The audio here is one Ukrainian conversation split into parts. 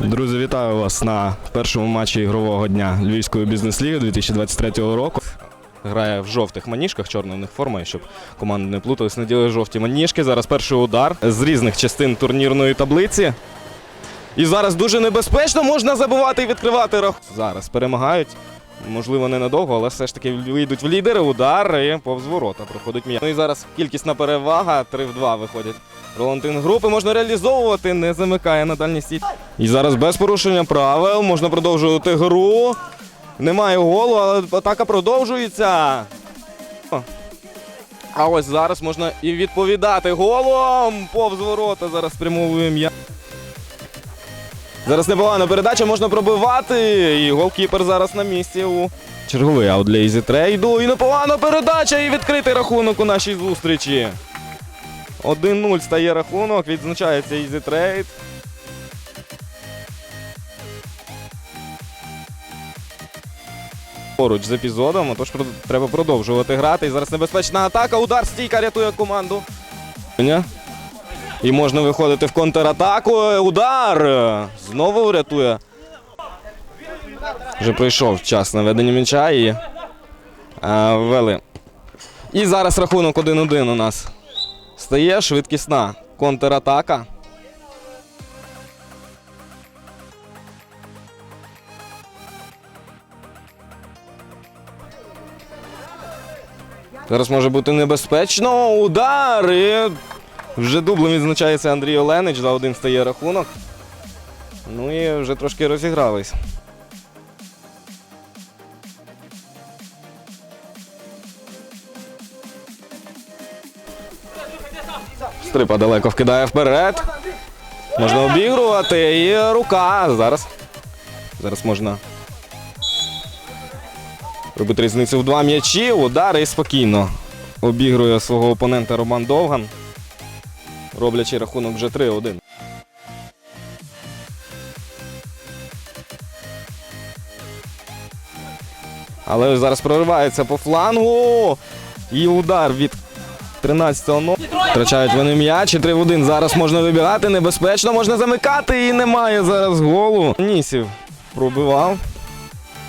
Друзі, вітаю вас на першому матчі ігрового дня Львівської бізнес-ліги 2023 року. Грає в жовтих маніжках, чорна в них форма, щоб команди не плутались, наділи жовті маніжки. Зараз перший удар з різних частин турнірної таблиці. І зараз дуже небезпечно можна забивати і відкривати рахунок. Зараз перемагають. Можливо, ненадовго, але все ж таки вийдуть в лідери. Удар і повз ворота проходить м'яч. Ну і зараз кількісна перевага. 3 в 2 виходять. Ролантин групи можна реалізовувати, не замикає на дальній сіт. І зараз без порушення правил можна продовжувати гру. Немає голу, але атака продовжується. А ось зараз можна і відповідати голом. Повз ворота зараз спрямовує м'яч. Зараз непогана передача, можна пробивати. І голкіпер зараз на місці у черговий аут для Ізі Трейду. І непогана передача, і відкритий рахунок у нашій зустрічі. 1-0 стає рахунок, відзначається Ізі Трейд. Поруч з епізодом, прод- треба продовжувати грати. І зараз небезпечна атака. Удар стійка рятує команду. І можна виходити в контратаку. Удар! Знову врятує. Вже пройшов час наведення м'яча і а, ввели. І зараз рахунок 1-1 у нас. Стає швидкісна контратака. Зараз може бути небезпечно. Удар! І вже дублем відзначається Андрій Оленич. За один стає рахунок. Ну і вже трошки розігрались. Стрипа далеко вкидає вперед. Можна обігрувати. І рука. Зараз. Зараз можна робити різницю в два м'ячі. Удар і спокійно обігрує свого опонента Роман Довган. Роблячи рахунок вже 3-1. Але зараз проривається по флангу. І удар від 13-го номера. Втрачають вони м'яч. і 3 в 1. Зараз можна вибігати. Небезпечно, можна замикати. І немає зараз голу. Нісів пробивав.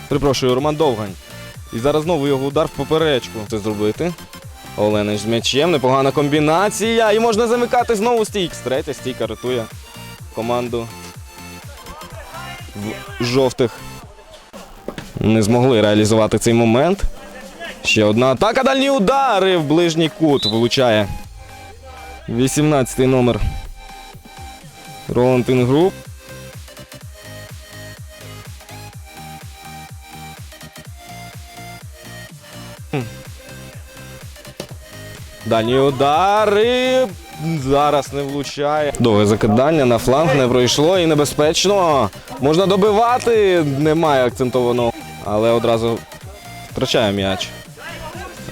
Перепрошую, Роман Довгань. І зараз знову його удар в поперечку. Це зробити. Оленич з м'ячем. Непогана комбінація. І можна замикати знову стійк. Третя стійка рятує команду в жовтих. Не змогли реалізувати цей момент. Ще одна атака. Дальні удари в ближній кут влучає. 18-й номер. Роланд Інгруп. Дальні удари. Зараз не влучає. Довге закидання на фланг не пройшло і небезпечно. Можна добивати. Немає акцентованого. Але одразу втрачає м'яч.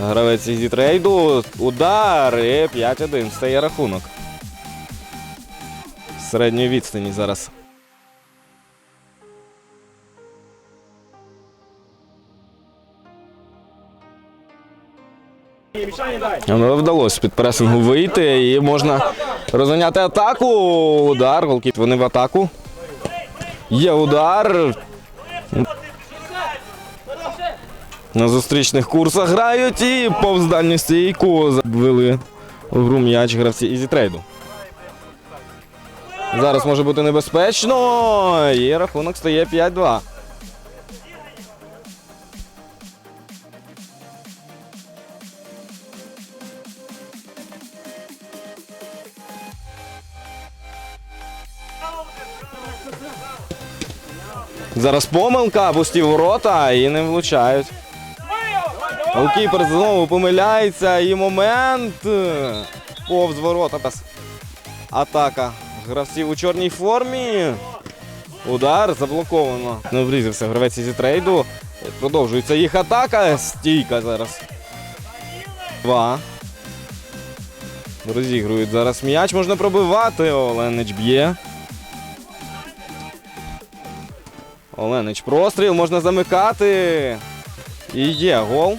Гравець зі трейду. Удар. І 5-1. Стає рахунок. Середньої відстані зараз. Вдалося під пресингу вийти і можна розганяти атаку. Удар, голкіт вони в атаку. Є удар. На зустрічних курсах грають і повз дальню стійку в гру м'яч гравці Ізі Трейду. Зараз може бути небезпечно. І рахунок стає 5-2. Зараз помилка, пусті ворота і не влучають. Голкіпер знову помиляється і момент. Повз ворота. Пас. Атака гравців у чорній формі. Удар заблоковано. Не врізався гравець зі трейду. Продовжується їх атака. Стійка зараз. Два. Розігрують зараз м'яч. Можна пробивати. Оленич б'є. Оленич простріл, можна замикати. І є гол.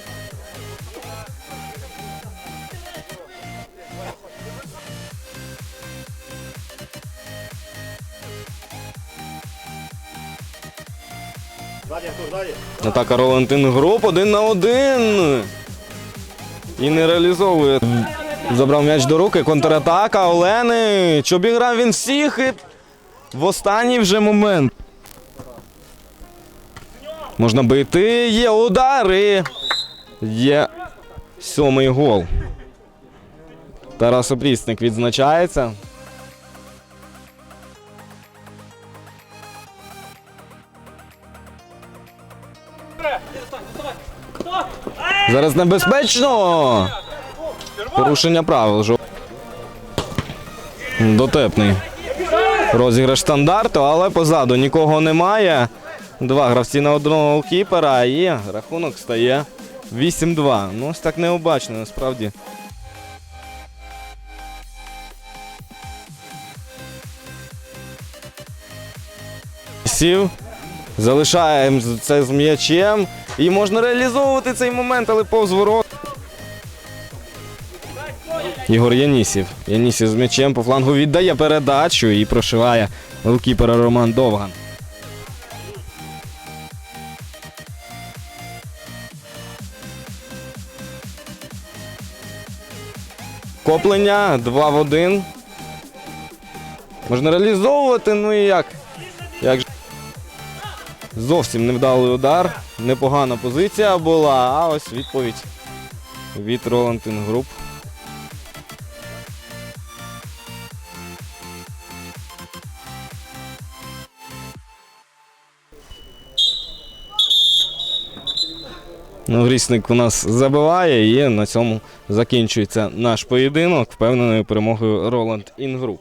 Атака Ролантин груп один на один. І не реалізовує. Забрав м'яч до руки. Контратака Олени. Чи обіграв він всіх і в останній вже момент. Можна бити. Є удари. Є сьомий гол. Тарас Опрісник відзначається. Зараз небезпечно. Порушення правил. Дотепний. Розіграш стандарту, але позаду нікого немає. Два гравці на одного голкіпера і рахунок стає 8-2. Ну, ось так необачно, насправді. Сів. Залишаємо це з м'ячем. І можна реалізовувати цей момент, але повз ворот. Ігор Янісів. Янісів з м'ячем по флангу віддає передачу і прошиває голкіпера Роман Довган. Коплення 2 в 1. Можна реалізовувати, ну і як? Як же? Зовсім невдалий удар. Непогана позиція була, а ось відповідь від Ролантин Груп. Грісник у нас забиває і на цьому закінчується наш поєдинок впевненою перемогою Роланд Інгруп.